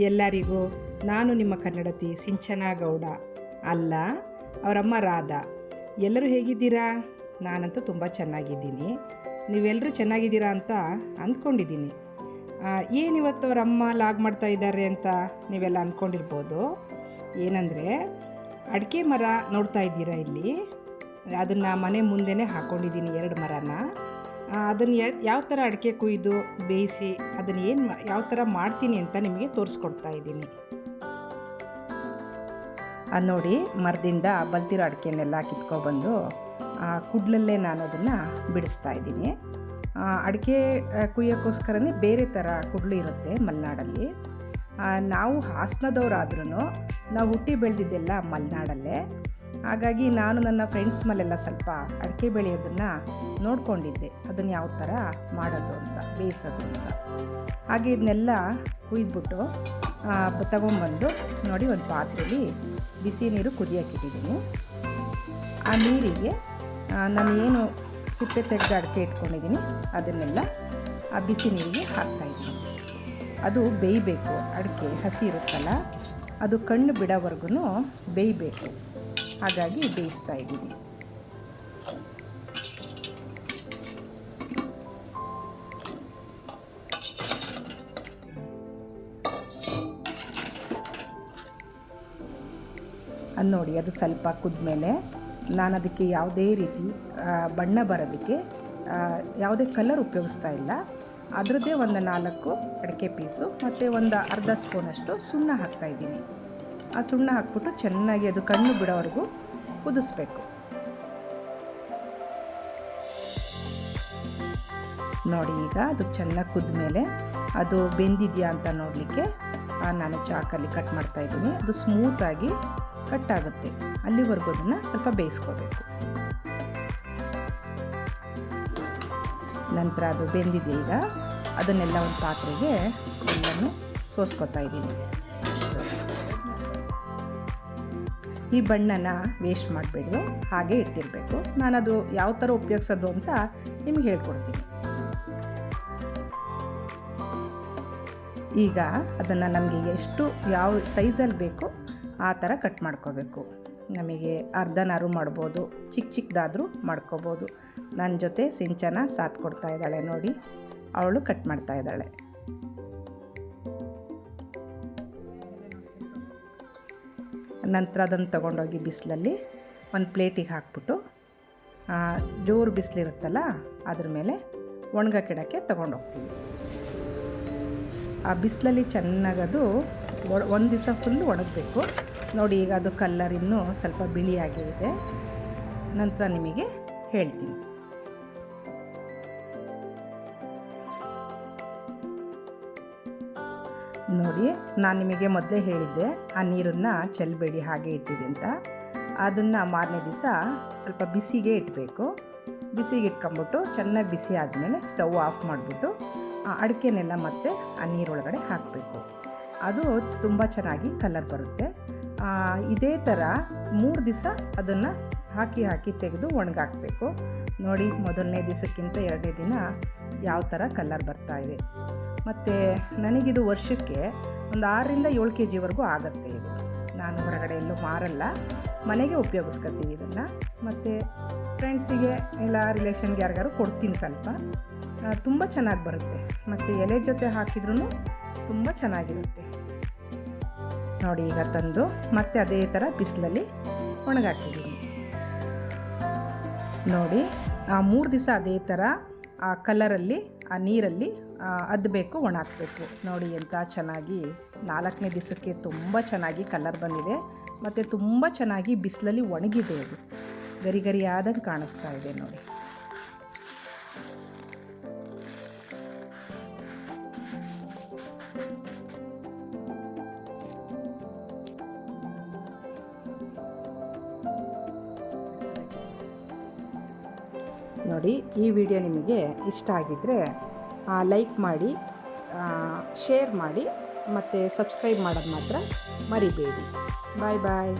ಎಲ್ಲರಿಗೂ ನಾನು ನಿಮ್ಮ ಕನ್ನಡತಿ ಸಿಂಚನಾ ಗೌಡ. ಅಲ್ಲ, ಅವರಮ್ಮ ರಾಧಾ. ಎಲ್ಲರೂ ಹೇಗಿದ್ದೀರಾ? ನಾನಂತೂ ತುಂಬ ಚೆನ್ನಾಗಿದ್ದೀನಿ. ನೀವೆಲ್ಲರೂ ಚೆನ್ನಾಗಿದ್ದೀರಾ ಅಂತ ಅಂದ್ಕೊಂಡಿದ್ದೀನಿ. ಏನಿವತ್ತು ಅವರಮ್ಮ ಲಾಗ್ ಮಾಡ್ತಾ ಇದ್ದಾರೆ ಅಂತ ನೀವೆಲ್ಲ ಅಂದ್ಕೊಂಡಿರ್ಬೋದು ಏನಂದರೆ, ಅಡಿಕೆ ಮರ ನೋಡ್ತಾ ಇದ್ದೀರಾ ಇಲ್ಲಿ? ಅದನ್ನು ಮನೆ ಮುಂದೆನೇ ಹಾಕ್ಕೊಂಡಿದ್ದೀನಿ ಎರಡು ಮರನ. ಅದನ್ನು ಯಾವ ಥರ ಅಡಿಕೆ ಕುಯ್ದು ಬೇಯಿಸಿ ಅದನ್ನು ಏನು ಯಾವ ಥರ ಮಾಡ್ತೀನಿ ಅಂತ ನಿಮಗೆ ತೋರಿಸ್ಕೊಡ್ತಾ ಇದ್ದೀನಿ. ಅದು ನೋಡಿ ಮರದಿಂದ ಬಲ್ತಿರೋ ಅಡಿಕೆನೆಲ್ಲ ಕಿತ್ಕೊಬಂದು ಕುಡ್ಲಲ್ಲೇ ನಾನು ಅದನ್ನು ಬಿಡಿಸ್ತಾ ಇದ್ದೀನಿ. ಅಡಿಕೆ ಕುಯ್ಯೋಕ್ಕೋಸ್ಕರನೇ ಬೇರೆ ಥರ ಕುಡ್ಲು ಇರುತ್ತೆ ಮಲೆನಾಡಲ್ಲಿ. ನಾವು ಹಾಸನದವರಾದ್ರೂ ನಾವು ಹುಟ್ಟಿ ಬೆಳೆದಿದ್ದೆಲ್ಲ ಮಲೆನಾಡಲ್ಲೇ. ಹಾಗಾಗಿ ನಾನು ನನ್ನ ಫ್ರೆಂಡ್ಸ್ ಮೇಲೆಲ್ಲ ಸ್ವಲ್ಪ ಅಡಿಕೆ ಬೆಳೆಯೋದನ್ನು ನೋಡ್ಕೊಂಡಿದ್ದೆ. ಅದನ್ನು ಯಾವ ಥರ ಮಾಡೋದು ಅಂತ, ಬೇಯಿಸೋದು ಅಂತ. ಹಾಗೆ ಇದನ್ನೆಲ್ಲ ಕುಯ್ದುಬಿಟ್ಟು ತಗೊಂಬಂದು ನೋಡಿ ಒಂದು ಪಾತ್ರೆಯಲ್ಲಿ ಬಿಸಿ ನೀರು ಕುದಿಯೋಕ್ಕಿಟ್ಟಿದ್ದೀನಿ ಆ ನೀರಿಗೆ ನಾನು ಏನು ಸಿಪ್ಪೆ ತೆಗೆದು ಅಡಿಕೆ ಇಟ್ಕೊಂಡಿದ್ದೀನಿ, ಅದನ್ನೆಲ್ಲ ಆ ಬಿಸಿ ನೀರಿಗೆ ಹಾಕ್ತಾಯಿದ್ದೀನಿ ಅದು ಬೇಯಬೇಕು, ಅಡಿಕೆ ಹಸಿ ಇರುತ್ತಲ್ಲ, ಅದು ಕಣ್ಣು ಬಿಡೋವರೆಗೂ ಬೇಯಬೇಕು. ಹಾಗಾಗಿ ಬೇಯಿಸ್ತಾ ಇದ್ದೀನಿ. ಅದು ನೋಡಿ, ಅದು ಸ್ವಲ್ಪ ಕುದ್ಮೇಲೆ ನಾನು ಅದಕ್ಕೆ ಯಾವುದೇ ರೀತಿ ಬಣ್ಣ ಬರೋದಕ್ಕೆ ಯಾವುದೇ ಕಲರ್ ಉಪಯೋಗಿಸ್ತಾ ಇಲ್ಲ. ಅದರದ್ದೇ ಒಂದು ನಾಲ್ಕು ಅಡಿಕೆ ಪೀಸು ಮತ್ತು ಒಂದು ಅರ್ಧ ಸ್ಪೂನಷ್ಟು ಸುಣ್ಣ ಹಾಕ್ತಾಯಿದ್ದೀನಿ ಆ ಸುಣ್ಣ ಹಾಕ್ಬಿಟ್ಟು ಚೆನ್ನಾಗಿ ಅದು ಕಣ್ಣು ಬಿಡೋವರೆಗೂ ಕುದಿಸ್ಬೇಕು. ನೋಡಿ, ಈಗ ಅದು ಚೆನ್ನಾಗಿ ಕುದ್ದ ಮೇಲೆ ಅದು ಬೆಂದಿದೆಯಾ ಅಂತ ನೋಡಲಿಕ್ಕೆ ನಾನು ಚಾಕಲ್ಲಿ ಕಟ್ ಮಾಡ್ತಾ ಇದ್ದೀನಿ. ಅದು ಸ್ಮೂತಾಗಿ ಕಟ್ ಆಗುತ್ತೆ. ಅಲ್ಲಿವರೆಗೂ ಅದನ್ನು ಸ್ವಲ್ಪ ಬೇಯಿಸ್ಕೋಬೇಕು. ನಂತರ ಅದು ಬೆಂದಿದೆ ಈಗ. ಅದನ್ನೆಲ್ಲ ಒಂದು ಪಾತ್ರೆಗೆ ಎಲ್ಲನೂ ಸೋಸ್ಕೊತಾ ಇದ್ದೀನಿ. ಈ ಬಣ್ಣನ ವೇಸ್ಟ್ ಮಾಡಬೇಡಿ ಹಾಗೆ ಇಟ್ಟಿರಬೇಕು. ಅದು ಯಾವ ಥರ ಉಪಯೋಗಿಸೋದು ಅಂತ ನಿಮ್ಗೆ ಹೇಳ್ಕೊಡ್ತೀನಿ. ಈಗ ಅದನ್ನು ನಮಗೆ ಎಷ್ಟು ಯಾವ ಸೈಜಲ್ಲಿ ಬೇಕೋ ಆ ಥರ ಕಟ್ ಮಾಡ್ಕೋಬೇಕು. ನಮಗೆ ಅರ್ಧನಾರು ಮಾಡ್ಬೋದು. ಚಿಕ್ಕ ಚಿಕ್ಕದಾದರೂ ಮಾಡ್ಕೋಬೋದು. ನನ್ನ ಜೊತೆ ಸಿಂಚನ ಸಾಥ್ ಕೊಡ್ತಾ ಇದ್ದಾಳೆ ನೋಡಿ. ಅವಳು ಕಟ್ ಮಾಡ್ತಾ ಇದ್ದಾಳೆ. ನಂತರ ಅದನ್ನು ತೊಗೊಂಡೋಗಿ ಬಿಸಿಲಲ್ಲಿ ಒಂದು ಪ್ಲೇಟಿಗೆ ಹಾಕ್ಬಿಟ್ಟು ಜೋರು ಬಿಸಿಲಿರುತ್ತಲ್ಲ, ಅದ್ರ ಮೇಲೆ ಒಣಗಕ್ಕಿಡೋಕ್ಕೆ ತೊಗೊಂಡೋಗ್ತೀವಿ ಆ ಬಿಸಿಲಲ್ಲಿ ಚೆನ್ನಾಗದು ಒಂದು ದಿವಸ ಫುಲ್ಲು ಒಣಗಬೇಕು. ನೋಡಿ, ಈಗ ಅದು ಕಲ್ಲರ್ ಇನ್ನೂ ಸ್ವಲ್ಪ ಬಿಳಿಯಾಗಿದೆ ನಂತರ ನಿಮಗೆ ಹೇಳ್ತೀನಿ. ನೋಡಿ, ನಾನು ನಿಮಗೆ ಮೊದಲೇ ಹೇಳಿದ್ದೆ, ಆ ನೀರನ್ನು ಚೆಲ್ಲಬೇಡಿ ಹಾಗೆ ಇಟ್ಟಿದೆ ಅಂತ. ಅದನ್ನು ಮಾರನೇ ದಿವಸ ಸ್ವಲ್ಪ ಬಿಸಿಗೆ ಇಡಬೇಕು ಬಿಸಿಗೆ ಇಟ್ಕೊಂಬಿಟ್ಟು ಚೆನ್ನಾಗಿ ಬಿಸಿ ಆದಮೇಲೆ ಸ್ಟವ್ ಆಫ್ ಮಾಡಿಬಿಟ್ಟು, ಆ ಅಡಿಕೆನೆಲ್ಲ ಮತ್ತೆ ಆ ನೀರೊಳಗಡೆ ಹಾಕಬೇಕು. ಅದು ತುಂಬ ಚೆನ್ನಾಗಿ ಕಲರ್ ಬರುತ್ತೆ. ಇದೇ ಥರ ಮೂರು ದಿವಸ ಅದನ್ನು ಹಾಕಿ ಹಾಕಿ ತೆಗೆದು ಒಣಗಾಕಬೇಕು. ನೋಡಿ, ಮೊದಲನೇ ದಿವಸಕ್ಕಿಂತ ಎರಡನೇ ದಿನ ಯಾವ ಥರ ಕಲರ್ ಬರ್ತಾ ಇದೆ. ಮತ್ತು ನನಗಿದು ವರ್ಷಕ್ಕೆ ಒಂದು ಆರರಿಂದ ಏಳು ಕೆ ಜಿವರೆಗೂ ಆಗುತ್ತೆ ಇದು. ನಾನು ಹೊರಗಡೆ ಎಲ್ಲೂ ಮಾರಲ್ಲ. ಮನೆಗೆ ಉಪಯೋಗಿಸ್ಕೊತೀವಿ ಇದನ್ನು. ಮತ್ತು ಫ್ರೆಂಡ್ಸಿಗೆ ಇಲ್ಲ ರಿಲೇಷನ್ಗೆ ಯಾರಿಗಾರು ಕೊಡ್ತೀನಿ ಸ್ವಲ್ಪ. ತುಂಬ ಚೆನ್ನಾಗಿ ಬರುತ್ತೆ. ಮತ್ತು ಎಲೆ ಜೊತೆ ಹಾಕಿದ್ರೂ ತುಂಬ ಚೆನ್ನಾಗಿರುತ್ತೆ. ನೋಡಿ ಈಗ ತಂದು ಮತ್ತೆ ಅದೇ ಥರ ಬಿಸಿಲಲ್ಲಿ ಒಣಗಾಕಿದ್ದೀನಿ. ನೋಡಿ, ಆ ಮೂರು ದಿವಸ ಅದೇ ಥರ ಆ ಕಲರಲ್ಲಿ ಆ ನೀರಲ್ಲಿ ಅದ್ದಬೇಕು ಒಣ ಹಾಕಬೇಕು. ನೋಡಿ ಎಂಥ ಚೆನ್ನಾಗಿ, ನಾಲ್ಕನೇ ದಿವಸಕ್ಕೆ ತುಂಬ ಚೆನ್ನಾಗಿ ಕಲರ್ ಬಂದಿದೆ. ಮತ್ತು ತುಂಬ ಚೆನ್ನಾಗಿ ಬಿಸಿಲಲ್ಲಿ ಒಣಗಿದೆ ಅದು. ಗರಿ ಗರಿ ಕಾಣಿಸ್ತಾ ಇದೆ ನೋಡಿ. ನೋಡಿ, ಈ ವಿಡಿಯೋ ನಿಮಗೆ ಇಷ್ಟ ಆಗಿದ್ದರೆ ಲೈಕ್ ಮಾಡಿ ಶೇರ್ ಮಾಡಿ ಮತ್ತು ಸಬ್ಸ್ಕ್ರೈಬ್ ಮಾಡೋದು ಮಾತ್ರ ಮರಿಬೇಡಿ. ಬಾಯ್ ಬಾಯ್